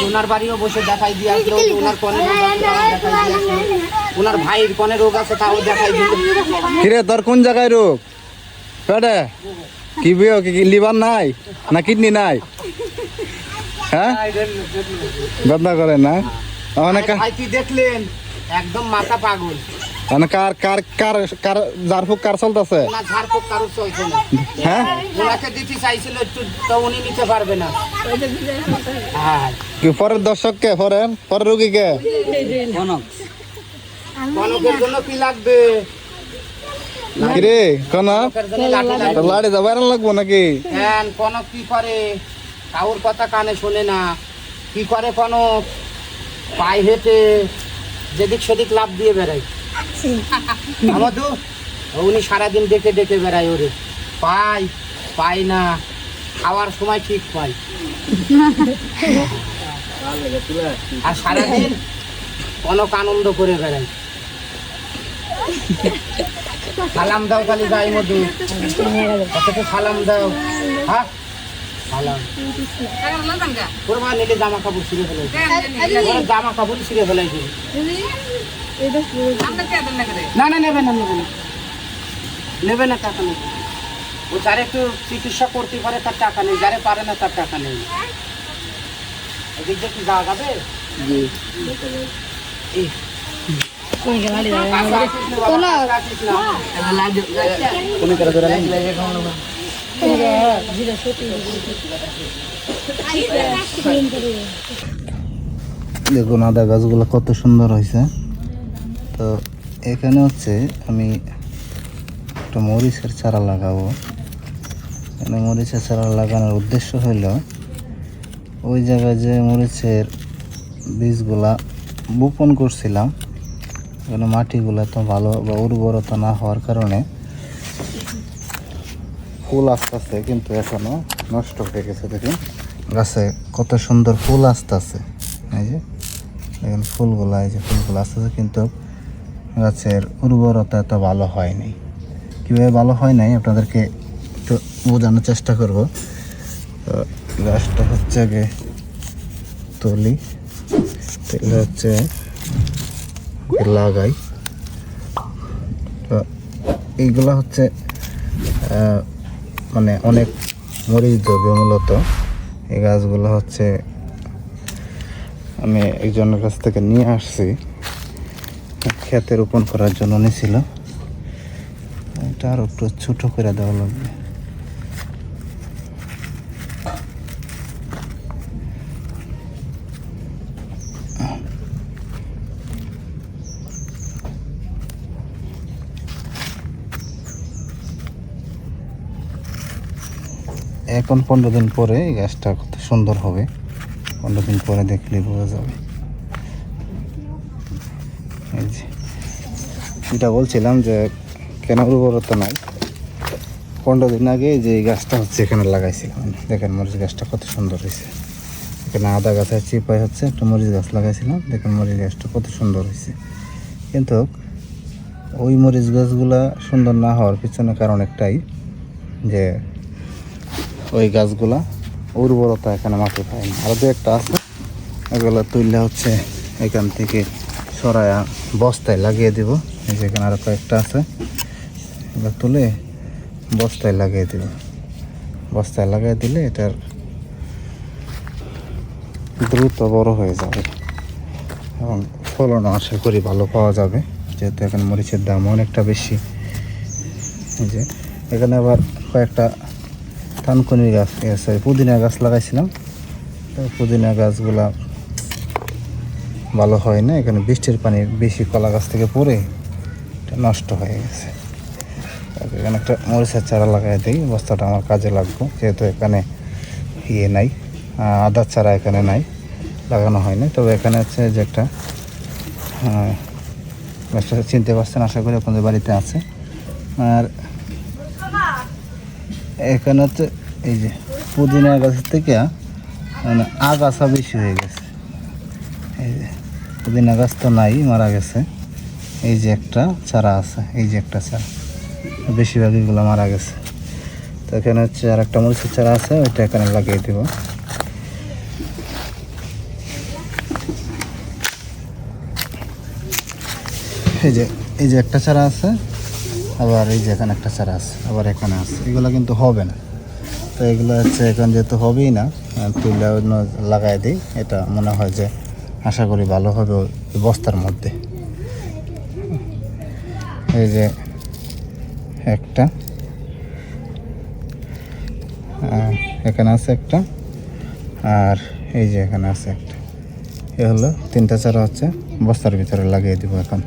ওনার বাড়িও বসে দেখাই দিয়ে আসলো ওনার কনে রোগ দেখাই দিয়ে আসলো। ওনার ভাইয়ের কনে রোগ আছে তাও দেখাই দিল কিরে তোর কোন জায়গায় রোগ? পেটে কি বিয়ে কি লিভার নাই না কিডনি নাই? হ্যাঁ? বদনা করে না? অনেক দেখলেন? একদম মাথা পাগল। মানে কার কার কার কার যার ফুক কার চলতেছে? ঝাড়ফুঁক কারোর চলছে না। হ্যাঁ? ওনাকে দিতে চাইছিল একটু তো উনি নিতে পারবে না। হ্যাঁ কি পরের দর্শককে পরের পরের কনকের জন্য কি লাগবে? কিরে লাগবে। লাড়ি নাকি? হ্যাঁ কনক কি করে? কাউর কথা কানে শোনে না। কি করে কনক? পায়ে হেঁটে যেদিক সেদিক লাভ দিয়ে বেড়ায়। আমাদু উনি সারাদিন ডেকে ডেকে বেড়ায় ওরে। পাই পাই না খাওয়ার সময় ঠিক পাই। আর সারাদিন কনক আনন্দ করে বেড়ায়। সালাম দাও খালি যাই মধু। সালাম দাও। হ্যাঁ সালাম। করবা নিলে জামা কাপড় ছিঁড়ে ফেলাই জামা কাপড় ছিঁড়ে ফেলাই না না নেবে না নেবে না। নেবে না টাকা নেবে। ও যারা একটু চিকিৎসা করতে পারে তার টাকা নেই। যারা পারে না তার টাকা নেই। এদিক দিয়ে কি যাওয়া যাবে। দেখুন আদা গাছগুলো কত সুন্দর হয়েছে। তো এখানে হচ্ছে আমি একটা মরিচের চারা লাগাবো। এখানে মরিচের চারা লাগানোর উদ্দেশ্য হইল ওই জায়গায় যে মরিচের বীজগুলা বপন করছিলাম, এখানে মাটিগুলো তো ভালো বা উর্বরতা না হওয়ার কারণে ফুল আসতেছে কিন্তু এখনও নষ্ট হয়ে গেছে দেখুন। গাছে কত সুন্দর ফুল আসতেছে। এই যে, দেখুন ফুলগুলো, এই যে ফুলগুলো আসতেছে কিন্তু গাছের উর্বরতা এত ভালো হয়নি। কীভাবে ভালো হয় নাই আপনাদেরকে একটু বোঝানোর চেষ্টা করব। তো গাছটা হচ্ছে আগে তুলি। তেলে হচ্ছে লাগাই। তো এইগুলো হচ্ছে মানে অনেক মরিচ দ্রব্য মূলত। এই গাছগুলো হচ্ছে আমি একজনের কাছ থেকে নিয়ে আসছি। খেতে রোপণ করার জন্য নিয়েছিল এটা আর একটু ছোট করে দেওয়া লাগবে। এখন পনেরো দিন পরে এই গাছটা কত সুন্দর হবে। পনেরো দিন পরে দেখলে বোঝা যাবে। এটা বলছিলাম যে কেন উর্বরতা নাই। পনেরো দিন আগে যে গাছটা হচ্ছে এখানে লাগাইছিলাম। দেখেন মরিচ গাছটা কত সুন্দর হয়েছে। এখানে আদা গাছের চিপাই হচ্ছে, একটা মরিচ গাছ লাগাইছিলাম। দেখেন মরিচ গাছটা কত সুন্দর হয়েছে। কিন্তু ওই মরিচ গাছগুলা সুন্দর না হওয়ার পিছনে কারণ একটাই, যে ওই গাছগুলা উর্বরতা এখানে মাটি পায় না। আরও দু একটা আছে, এগুলো তুললে হচ্ছে এখান থেকে সরায়া বস্তায় লাগিয়ে দিব। এই যে এখানে আরও কয়েকটা আছে। এগুলো তুলে বস্তায় লাগিয়ে দিব। বস্তায় লাগিয়ে দিলে এটার দ্রুত বড় হয়ে যাবে। এবং ফলন আশা করি ভালো পাওয়া যাবে। যেহেতু এখন মরিচের দাম অনেকটা বেশি। এই যে এখানে আবার কয়েকটা থানকুনি গাছ আছে। পুদিনা গাছ লাগাইছিলাম। পুদিনা গাছগুলা ভালো হয় না, এখানে বৃষ্টির পানি বেশি কলা গাছ থেকে পড়ে এটা নষ্ট হয়ে গেছে। এখানে একটা মরিচের চারা লাগাই দিই, বস্তাটা আমার কাজে লাগবে, যেহেতু এখানে ইয়ে নাই আদার চারা এখানে নাই, লাগানো হয় না তবে এখানে হচ্ছে যে একটা চিনতে পারছেন, আশা করি আপনাদের বাড়িতে আছে। আর এখানে হচ্ছে এই যে পুদিনা গাছের থেকে মানে আগাছা বেশি হয়ে গেছে। এই যে এতদিন গাছ তো নাই, মারা গেছে। এই যে একটা চারা আছে, এই যে একটা চারা। বেশিরভাগ এগুলো মারা গেছে। তো এখানে হচ্ছে আর একটা মরিচের চারা আছে, ওইটা এখানে লাগিয়ে দেবো। এই যে এই যে একটা চারা আছে, আবার এই যে এখানে একটা চারা আছে, আবার এখানে আছে। এগুলো কিন্তু হবে না। তো এগুলো হচ্ছে এখন যেহেতু হবেই না তুলে অন্য লাগাই দিই। এটা মনে হয় যে আশা করি ভালো হবে ওই বস্তার মধ্যে। এই যে একটা। এখানে আছে একটা। আর এই যে এখানে আছে একটা। এ হলো তিনটা চারা হচ্ছে, বস্তার ভিতরে লাগিয়ে দিব এখন।